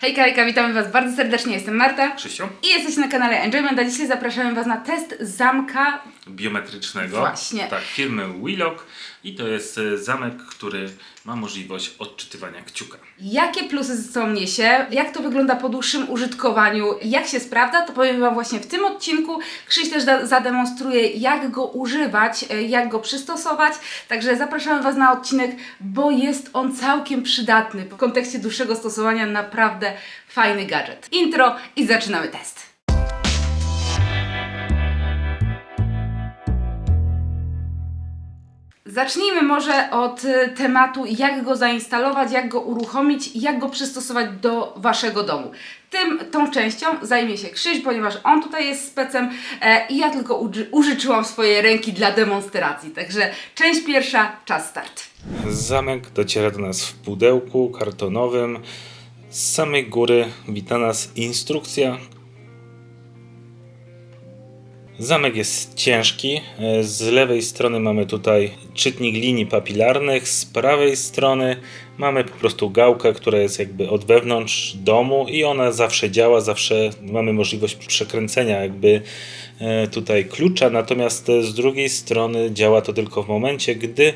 Hejka, hejka, witamy Was bardzo serdecznie, jestem Marta Krzysiu? i jesteście na kanale Enjoyment, a dzisiaj zapraszamy Was na test zamka. Biometrycznego. Właśnie. Tak, firmy Willock i to jest e, zamek, który ma możliwość odczytywania kciuka. Jakie plusy ze sobą niesie, jak to wygląda po dłuższym użytkowaniu, jak się sprawdza, to powiem Wam właśnie w tym odcinku. Krzyś też zademonstruje, jak go używać, e, jak go przystosować, także zapraszamy Was na odcinek, bo jest on całkiem przydatny. W kontekście dłuższego stosowania naprawdę fajny gadżet. Intro i zaczynamy test. Zacznijmy może od y, tematu, jak go zainstalować, jak go uruchomić, jak go przystosować do Waszego domu. Tym, tą częścią zajmie się Krzyś, ponieważ on tutaj jest specem e, i ja tylko uży, użyczyłam swoje ręki dla demonstracji. Także część pierwsza, czas start. Zamek dociera do nas w pudełku kartonowym. Z samej góry wita nas instrukcja. Zamek jest ciężki. E, Z lewej strony mamy tutaj czytnik linii papilarnych, z prawej strony mamy po prostu gałkę, która jest jakby od wewnątrz domu i ona zawsze działa, zawsze mamy możliwość przekręcenia jakby e, tutaj klucza, natomiast e, z drugiej strony działa to tylko w momencie, gdy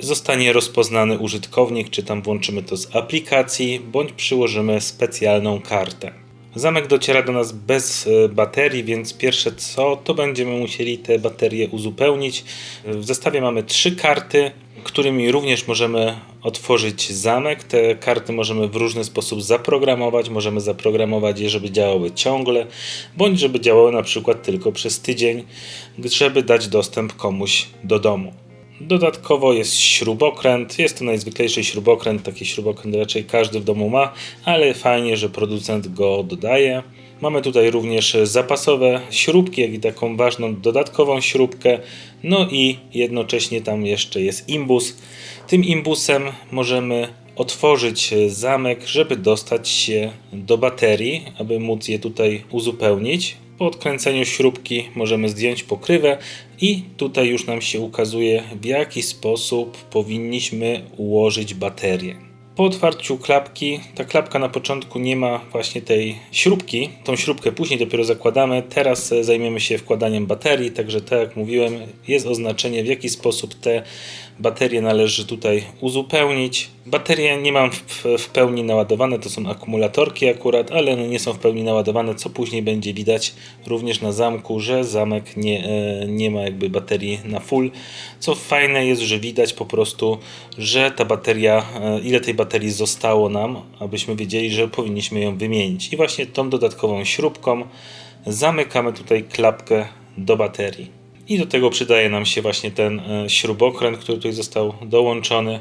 zostanie rozpoznany użytkownik, czy tam włączymy to z aplikacji, bądź przyłożymy specjalną kartę. Zamek dociera do nas bez e, baterii, więc pierwsze co, to będziemy musieli te baterie uzupełnić. W zestawie mamy trzy karty, którymi również możemy otworzyć zamek. Te karty możemy w różny sposób zaprogramować. Możemy zaprogramować je, żeby działały ciągle, bądź żeby działały na przykład tylko przez tydzień, żeby dać dostęp komuś do domu. Dodatkowo jest śrubokręt. Jest to najzwyklejszy śrubokręt. Taki śrubokręt raczej każdy w domu ma, ale fajnie, że producent go dodaje. Mamy tutaj również zapasowe śrubki, jak i taką ważną dodatkową śrubkę. No i jednocześnie tam jeszcze jest imbus. Tym imbusem możemy otworzyć zamek, żeby dostać się do baterii, aby móc je tutaj uzupełnić. Po odkręceniu śrubki możemy zdjąć pokrywę i tutaj już nam się ukazuje w jaki sposób powinniśmy ułożyć baterię. Po otwarciu klapki, ta klapka na początku nie ma właśnie tej śrubki, tą śrubkę później dopiero zakładamy. Teraz e, zajmiemy się wkładaniem baterii, także tak jak mówiłem, jest oznaczenie w jaki sposób te baterie należy tutaj uzupełnić. Baterie nie mam w, w pełni naładowane, to są akumulatorki akurat, ale one nie są w pełni naładowane, co później będzie widać również na zamku, że zamek nie, e, nie ma jakby baterii na full. Co fajne jest, że widać po prostu, że ta bateria, e, ile tej baterii zostało nam, abyśmy wiedzieli, że powinniśmy ją wymienić. I właśnie tą dodatkową śrubką zamykamy tutaj klapkę do baterii. I do tego przydaje nam się właśnie ten e, śrubokręt, który tutaj został dołączony.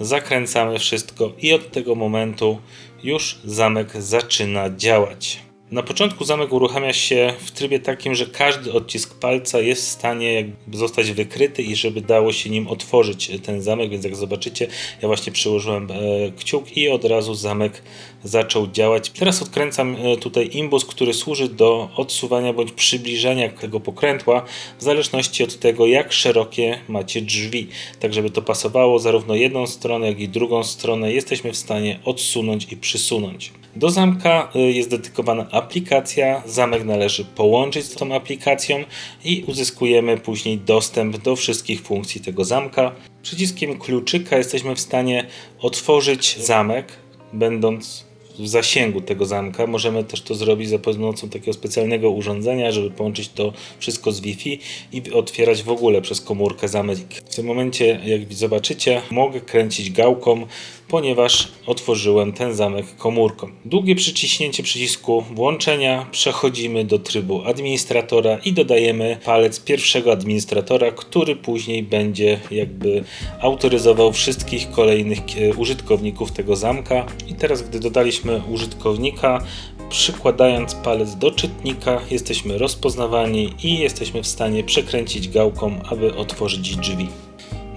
Zakręcamy wszystko i od tego momentu już zamek zaczyna działać. Na początku zamek uruchamia się w trybie takim, że każdy odcisk palca jest w stanie zostać wykryty i żeby dało się nim otworzyć ten zamek, więc jak zobaczycie, ja właśnie przyłożyłem e, kciuk i od razu zamek zaczął działać. Teraz odkręcam e, tutaj imbus, który służy do odsuwania bądź przybliżenia tego pokrętła w zależności od tego, jak szerokie macie drzwi. Tak, żeby to pasowało zarówno jedną stronę, jak i drugą stronę, jesteśmy w stanie odsunąć i przysunąć. Do zamka y, jest dedykowana aplikacja. Zamek należy połączyć z tą aplikacją i uzyskujemy później dostęp do wszystkich funkcji tego zamka. Przyciskiem kluczyka jesteśmy w stanie otworzyć zamek, będąc w zasięgu tego zamka. Możemy też to zrobić za pomocą takiego specjalnego urządzenia, żeby połączyć to wszystko z Wi-Fi i otwierać w ogóle przez komórkę zamek. W tym momencie, jak zobaczycie, mogę kręcić gałką, ponieważ otworzyłem ten zamek komórką. Długie przyciśnięcie przycisku włączenia przechodzimy do trybu administratora i dodajemy palec pierwszego administratora, który później będzie jakby autoryzował wszystkich kolejnych e, użytkowników tego zamka. I teraz, gdy dodaliśmy użytkownika, przykładając palec do czytnika, jesteśmy rozpoznawani i jesteśmy w stanie przekręcić gałką, aby otworzyć drzwi.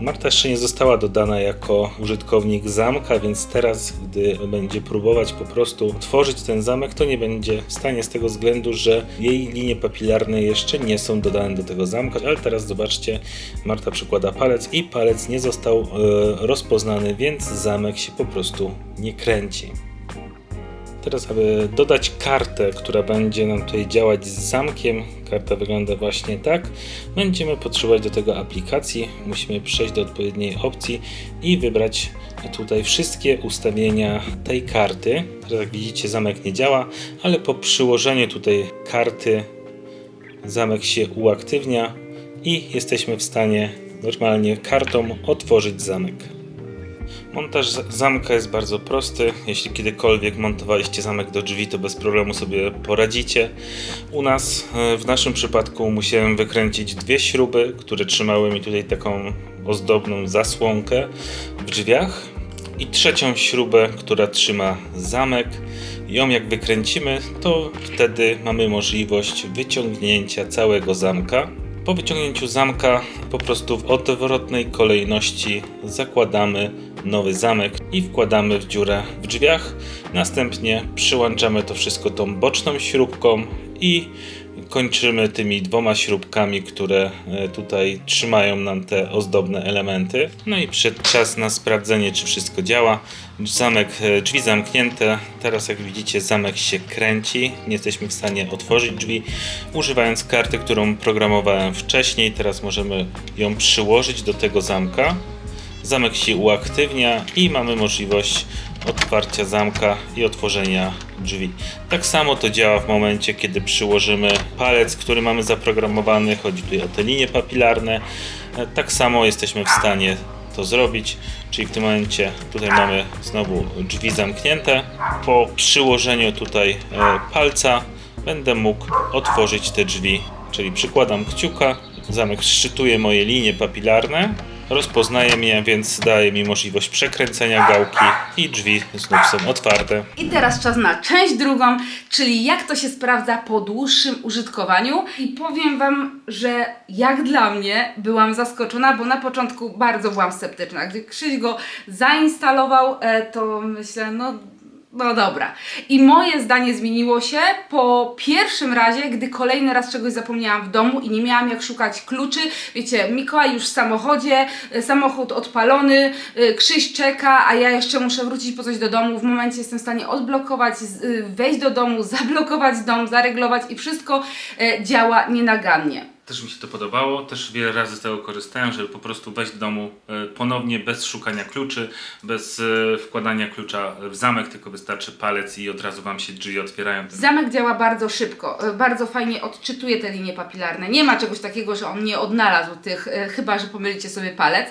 Marta jeszcze nie została dodana jako użytkownik zamka, więc teraz, gdy będzie próbować po prostu tworzyć ten zamek, to nie będzie w stanie z tego względu, że jej linie papilarne jeszcze nie są dodane do tego zamka. Ale teraz zobaczcie, Marta przykłada palec i palec nie został e, rozpoznany, więc zamek się po prostu nie kręci. Teraz, aby dodać kartę, która będzie nam tutaj działać z zamkiem, karta wygląda właśnie tak, będziemy potrzebować do tego aplikacji. Musimy przejść do odpowiedniej opcji i wybrać tutaj wszystkie ustawienia tej karty. Teraz jak widzicie zamek nie działa, ale po przyłożeniu tutaj karty zamek się uaktywnia i jesteśmy w stanie normalnie kartą otworzyć zamek. Montaż zamka jest bardzo prosty. Jeśli kiedykolwiek montowaliście zamek do drzwi, to bez problemu sobie poradzicie. U nas, e, w naszym przypadku, musiałem wykręcić dwie śruby, które trzymały mi tutaj taką ozdobną zasłonkę w drzwiach. I trzecią śrubę, która trzyma zamek. Ją jak wykręcimy, to wtedy mamy możliwość wyciągnięcia całego zamka. Po wyciągnięciu zamka po prostu w odwrotnej kolejności zakładamy nowy zamek i wkładamy w dziurę w drzwiach. Następnie przyłączamy to wszystko tą boczną śrubką i kończymy tymi dwoma śrubkami, które e, tutaj trzymają nam te ozdobne elementy. No i przyszedł czas na sprawdzenie, czy wszystko działa. Zamek, e, drzwi zamknięte. Teraz jak widzicie zamek się kręci. Nie jesteśmy w stanie otworzyć drzwi. Używając karty, którą programowałem wcześniej, teraz możemy ją przyłożyć do tego zamka. Zamek się uaktywnia i mamy możliwość otwarcia zamka i otworzenia drzwi. Tak samo to działa w momencie, kiedy przyłożymy palec, który mamy zaprogramowany. Chodzi tutaj o te linie papilarne. E, Tak samo jesteśmy w stanie to zrobić, czyli w tym momencie tutaj mamy znowu drzwi zamknięte. Po przyłożeniu tutaj e, palca będę mógł otworzyć te drzwi, czyli przykładam kciuka, zamek szczytuje moje linie papilarne, rozpoznaje mnie, więc daje mi możliwość przekręcenia gałki i drzwi znów są otwarte. I teraz czas na część drugą, czyli jak to się sprawdza po dłuższym użytkowaniu. I powiem Wam, że jak dla mnie byłam zaskoczona, bo na początku bardzo byłam sceptyczna. Gdy Krzyś go zainstalował, e, to myślę, no. No dobra. I moje zdanie zmieniło się po pierwszym razie, gdy kolejny raz czegoś zapomniałam w domu i nie miałam jak szukać kluczy. Wiecie, Mikołaj już w samochodzie, e, samochód odpalony, e, Krzyś czeka, a ja jeszcze muszę wrócić po coś do domu. W momencie jestem w stanie odblokować, y, wejść do domu, zablokować dom, zareglować i wszystko e, działa nienagannie. Też mi się to podobało, też wiele razy z tego korzystałem, żeby po prostu wejść do domu e, ponownie bez szukania kluczy, bez e, wkładania klucza w zamek, tylko wystarczy palec i od razu Wam się drzwi otwierają. Zamek działa bardzo szybko, e, bardzo fajnie odczytuje te linie papilarne. Nie ma czegoś takiego, że on nie odnalazł tych, chyba że pomylicie sobie palec,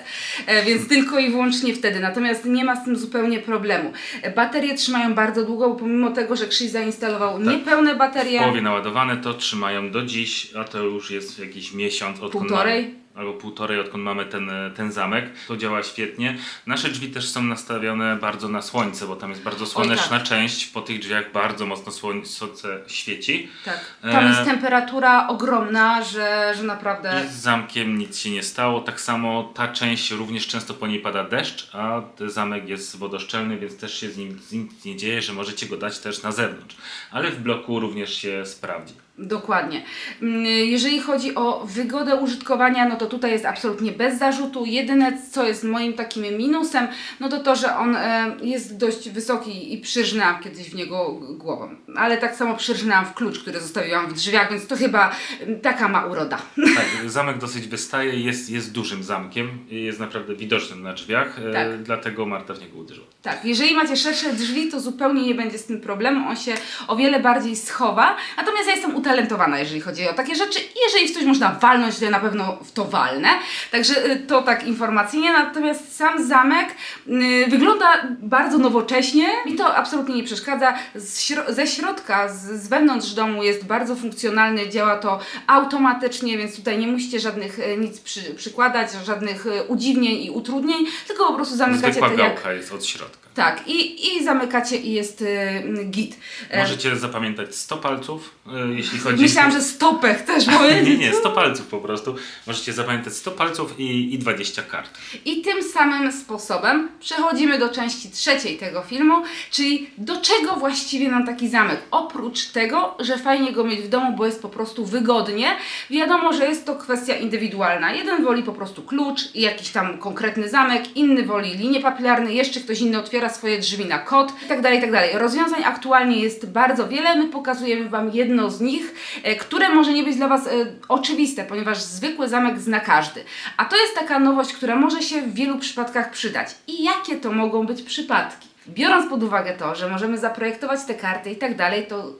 więc tylko i wyłącznie wtedy. Natomiast nie ma z tym zupełnie problemu. Baterie trzymają bardzo długo, pomimo tego, że Krzyś zainstalował niepełne W baterie. połowie naładowane to trzymają do dziś, a to już jest jakiś miesiąc odkąd Półtorej? Mamy, albo półtorej odkąd mamy ten, e, ten zamek. To działa świetnie. Nasze drzwi też są nastawione bardzo na słońce, bo tam jest bardzo słoneczna część. Po tych drzwiach bardzo mocno słoń- słońce świeci. Tak. Tam E, jest temperatura ogromna, że, że naprawdę. I z zamkiem nic się nie stało. Tak samo ta część również często po niej pada deszcz, a zamek jest wodoszczelny, więc też się z nim z nim nic nie dzieje, że możecie go dać też na zewnątrz. Ale w bloku również się sprawdzi. Dokładnie. Mm, Jeżeli chodzi o wygodę użytkowania, no to tutaj jest absolutnie bez zarzutu. Jedyne, co jest moim takim minusem, no to to, że on e, jest dość wysoki i przyrżnęłam kiedyś w niego głową. Ale tak samo przyrżnęłam w klucz, który zostawiłam w drzwiach, więc to chyba mm, taka ma uroda. Tak, zamek dosyć wystaje, jest, jest dużym zamkiem, jest naprawdę widocznym na drzwiach, e, Tak. dlatego Marta w niego uderzyła. Tak, jeżeli macie szersze drzwi, to zupełnie nie będzie z tym problemu, on się o wiele bardziej schowa. Natomiast ja jestem utalentowana, jeżeli chodzi o takie rzeczy. I Jeżeli w coś można walnąć, to ja na pewno w to walnę. Także y, to tak informacyjnie. Natomiast sam zamek y, wygląda bardzo nowocześnie. Mi to absolutnie nie przeszkadza. Śro- ze środka, z, z wewnątrz domu jest bardzo funkcjonalny, działa to automatycznie, więc tutaj nie musicie żadnych y, nic przy, przykładać, żadnych udziwnień i utrudnień, tylko po prostu zamykacie Zwykła tak jak jest od środka. Tak, i, i zamykacie i jest y, git. E, Możecie zapamiętać 100 palców, e, jeśli chodzi... Myślałam, że stopę chcesz powiedzieć. Nie, nie, 100 palców po prostu. Możecie zapamiętać 100 palców i, i 20 kart. I tym samym sposobem przechodzimy do części trzeciej tego filmu, czyli do czego właściwie nam taki zamek? Oprócz tego, że fajnie go mieć w domu, bo jest po prostu wygodnie, wiadomo, że jest to kwestia indywidualna. Jeden woli po prostu klucz i jakiś tam konkretny zamek, inny woli linie papilarne, jeszcze ktoś inny otwiera otwiera swoje drzwi na kod i dalej, i tak dalej. Rozwiązań aktualnie jest bardzo wiele, my pokazujemy Wam jedno z nich, e, które może nie być dla Was e, oczywiste, ponieważ zwykły zamek zna każdy. A to jest taka nowość, która może się w wielu przypadkach przydać. I jakie to mogą być przypadki? Biorąc pod uwagę to, że możemy zaprojektować te karty i tak dalej, to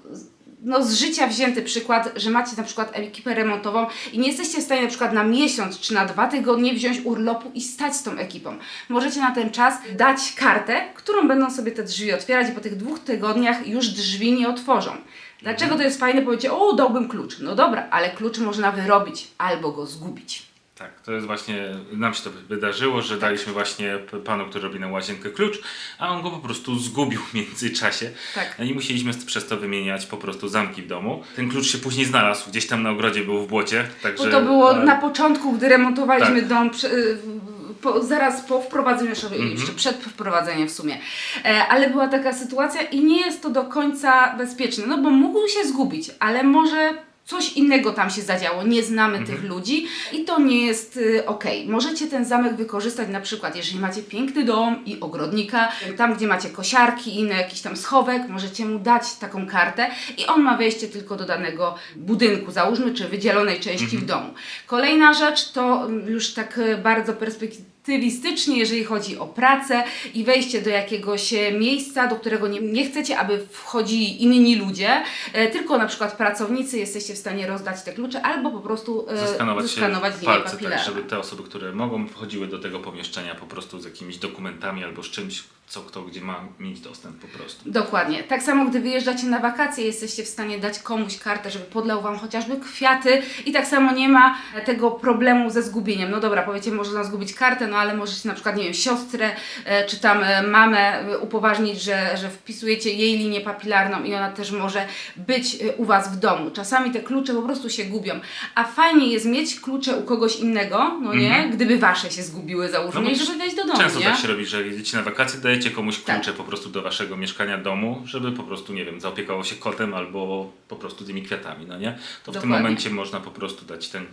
no, z życia wzięty przykład, że macie na przykład ekipę remontową i nie jesteście w stanie na przykład na miesiąc czy na dwa tygodnie wziąć urlopu i stać z tą ekipą. Możecie na ten czas dać kartę, którą będą sobie te drzwi otwierać i po tych dwóch tygodniach już drzwi nie otworzą. Dlaczego to jest fajne? Powiecie, o dałbym klucz. No dobra, ale klucz można wyrobić albo go zgubić. Tak, to jest właśnie, nam się to wydarzyło, że daliśmy właśnie panu, który robi na łazienkę klucz, a on go po prostu zgubił w międzyczasie. Tak. I musieliśmy przez to wymieniać po prostu zamki w domu. Ten klucz się później znalazł, gdzieś tam na ogrodzie był w błocie, także... Bo to było e, na początku, gdy remontowaliśmy Tak. dom, prze- y, po, zaraz po wprowadzeniu, jeszcze, Mhm. jeszcze przed wprowadzeniem w sumie. E, ale była taka sytuacja i nie jest to do końca bezpieczne, no bo mógł się zgubić, ale może coś innego tam się zadziało, nie znamy Mhm. tych ludzi i to nie jest y, okej. Możecie ten zamek wykorzystać na przykład, jeżeli macie piękny dom i ogrodnika, tam gdzie macie kosiarki i inny jakiś tam schowek, możecie mu dać taką kartę i on ma wejście tylko do danego budynku, załóżmy, czy wydzielonej części w domu. Kolejna rzecz to mm, już tak y, bardzo perspektywistycznie, jeżeli chodzi o pracę i wejście do jakiegoś e, miejsca, do którego nie, nie chcecie, aby wchodzili inni ludzie, e, tylko na przykład pracownicy, jesteście w stanie rozdać te klucze albo po prostu e, zeskanować, zeskanować się linię palce, tak, żeby te osoby, które mogą, wchodziły do tego pomieszczenia po prostu z jakimiś dokumentami albo z czymś, co kto gdzie ma mieć dostęp po prostu. Dokładnie. Tak samo, gdy wyjeżdżacie na wakacje, jesteście w stanie dać komuś kartę, żeby podlał Wam chociażby kwiaty i tak samo nie ma tego problemu ze zgubieniem. No dobra, powiecie, można zgubić kartę, no ale możecie na przykład, nie wiem, siostrę e, czy tam e, mamę e, upoważnić, że, że wpisujecie jej linię papilarną i ona też może być u Was w domu. Czasami te klucze po prostu się gubią, a fajnie jest mieć klucze u kogoś innego, no nie, gdyby Wasze się zgubiły, załóżmy, Mhm. No żeby wejść do domu, Często nie? tak się robi, że jedziecie na wakacje, dajecie komuś Tak. klucze po prostu do waszego mieszkania, domu, żeby po prostu, nie wiem, zaopiekało się kotem albo po prostu tymi kwiatami, no nie? To w tym Dokładnie. momencie można po prostu dać ten,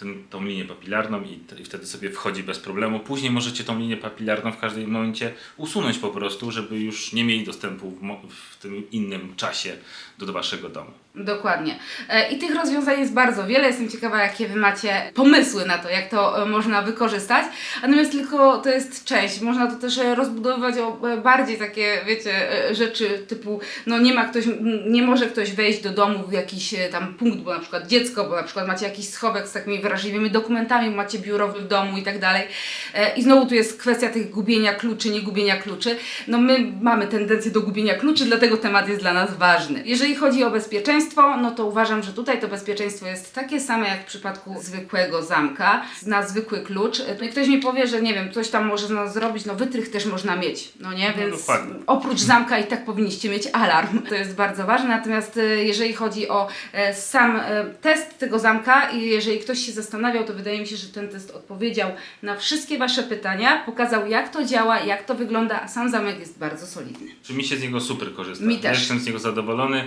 ten, tą linię papilarną i, i wtedy sobie wchodzi bez problemu. Później możecie tą linię papilarną w każdym momencie usunąć po prostu, żeby już nie mieli dostępu w, w tym innym czasie do waszego domu. Dokładnie. E, I tych rozwiązań jest bardzo wiele. Jestem ciekawa, jakie Wy macie pomysły na to, jak to e, można wykorzystać. Natomiast tylko to jest część. Można to też e, rozbudowywać o bardziej takie, wiecie, rzeczy typu, no nie ma ktoś, nie może ktoś wejść do domu w jakiś tam punkt, bo na przykład dziecko, bo na przykład macie jakiś schowek z takimi wrażliwymi dokumentami, macie biuro w domu i tak dalej. E, I znowu tu jest kwestia tych gubienia kluczy, nie gubienia kluczy. No my mamy tendencję do gubienia kluczy, dlatego temat jest dla nas ważny. Jeżeli chodzi o bezpieczeństwo, no to uważam, że tutaj to bezpieczeństwo jest takie same jak w przypadku zwykłego zamka, na zwykły klucz. No i ktoś mi powie, że nie wiem, coś tam może z nas zrobić, no wytrych też można mieć, no nie? No Więc dokładnie. oprócz zamka i tak powinniście mieć alarm. To jest bardzo ważne. Natomiast e, jeżeli chodzi o e, sam e, test tego zamka i jeżeli ktoś się zastanawiał, to wydaje mi się, że ten test odpowiedział na wszystkie Wasze pytania, pokazał jak to działa, jak to wygląda, a sam zamek jest bardzo solidny. Czy mi się z niego super korzysta? Mi Ja też. Jestem z niego zadowolony.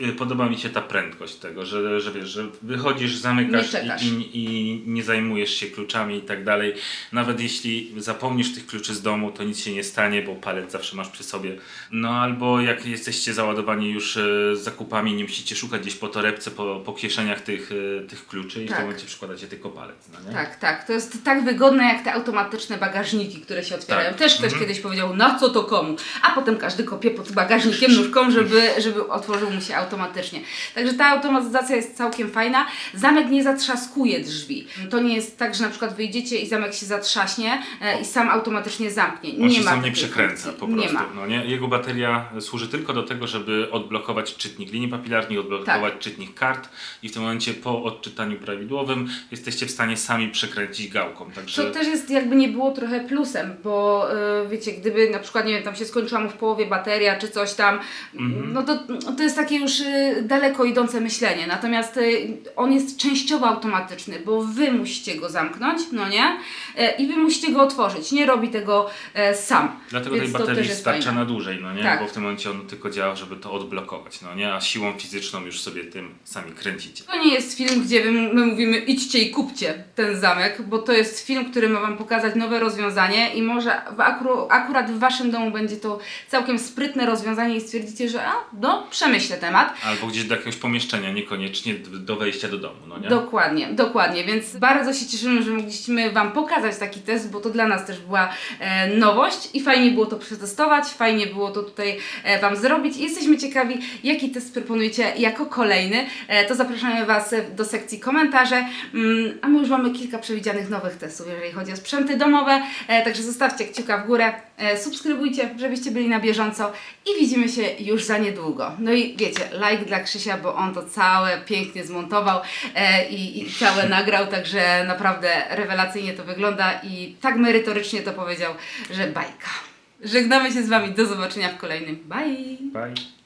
Y, Podoba mi się ta prędkość tego, że, że wiesz, że wychodzisz, zamykasz i, i, i nie zajmujesz się kluczami i tak dalej. Nawet jeśli zapomnisz tych kluczy z domu, to nic się nie stanie, bo palec zawsze masz przy sobie. No albo jak jesteście załadowani już z zakupami, nie musicie szukać gdzieś po torebce, po, po kieszeniach tych, e, tych kluczy i w Tak. tym momencie przykładacie tylko palec. No? Tak, tak. To jest tak wygodne jak te automatyczne bagażniki, które się otwierają. Tak. Też ktoś Mhm. kiedyś powiedział, na co to komu? A potem każdy kopie pod bagażnikiem nóżką, żeby, żeby otworzył mu się automatycznie. Także ta automatyzacja jest całkiem fajna. Zamek nie zatrzaskuje drzwi. To nie jest tak, że na przykład wyjdziecie i zamek się zatrzaśnie e, i sam automatycznie zamknie. On nie się ma sam nie przekręca po prostu. Nie ma. No nie? Jego bateria służy tylko do tego, żeby odblokować czytnik linii papilarnej, odblokować Tak. czytnik kart i w tym momencie po odczytaniu prawidłowym jesteście w stanie sami przekręcić gałką. Także To też jest jakby nie było trochę plusem, bo y, wiecie, gdyby na przykład, nie wiem, tam się skończyła mu w połowie bateria czy coś tam, Mhm. no to, to jest takie już już y, daleko idące myślenie, natomiast y, on jest częściowo automatyczny, bo wy musicie go zamknąć, no nie? E, I wy musicie go otworzyć, nie robi tego e, sam. Dlatego Więc tej baterii starcza fajne. na dłużej, no nie? Tak. Bo w tym momencie on tylko działa, żeby to odblokować, no nie? A siłą fizyczną już sobie tym sami kręcicie. To nie jest film, gdzie my, my mówimy idźcie i kupcie ten zamek, bo to jest film, który ma Wam pokazać nowe rozwiązanie i może akru, akurat w Waszym domu będzie to całkiem sprytne rozwiązanie i stwierdzicie, że a, no, przemyślę temat. Albo gdzieś do jakiegoś pomieszczenia, niekoniecznie do wejścia do domu, no nie? Dokładnie, dokładnie, więc bardzo się cieszymy, że mogliśmy Wam pokazać taki test, bo to dla nas też była e, nowość i fajnie było to przetestować, fajnie było to tutaj e, Wam zrobić i jesteśmy ciekawi, jaki test proponujecie jako kolejny, e, to zapraszamy Was do sekcji komentarze, mm, a my już mamy kilka przewidzianych nowych testów, jeżeli chodzi o sprzęty domowe, e, także zostawcie kciuka w górę, e, subskrybujcie, żebyście byli na bieżąco i widzimy się już za niedługo. No i wiecie, like dla Krzysia, bo on to całe pięknie zmontował e, i, i całe nagrał, także naprawdę rewelacyjnie to wygląda i tak merytorycznie to powiedział, że bajka. Żegnamy się z Wami, do zobaczenia w kolejnym. Bye! Bye.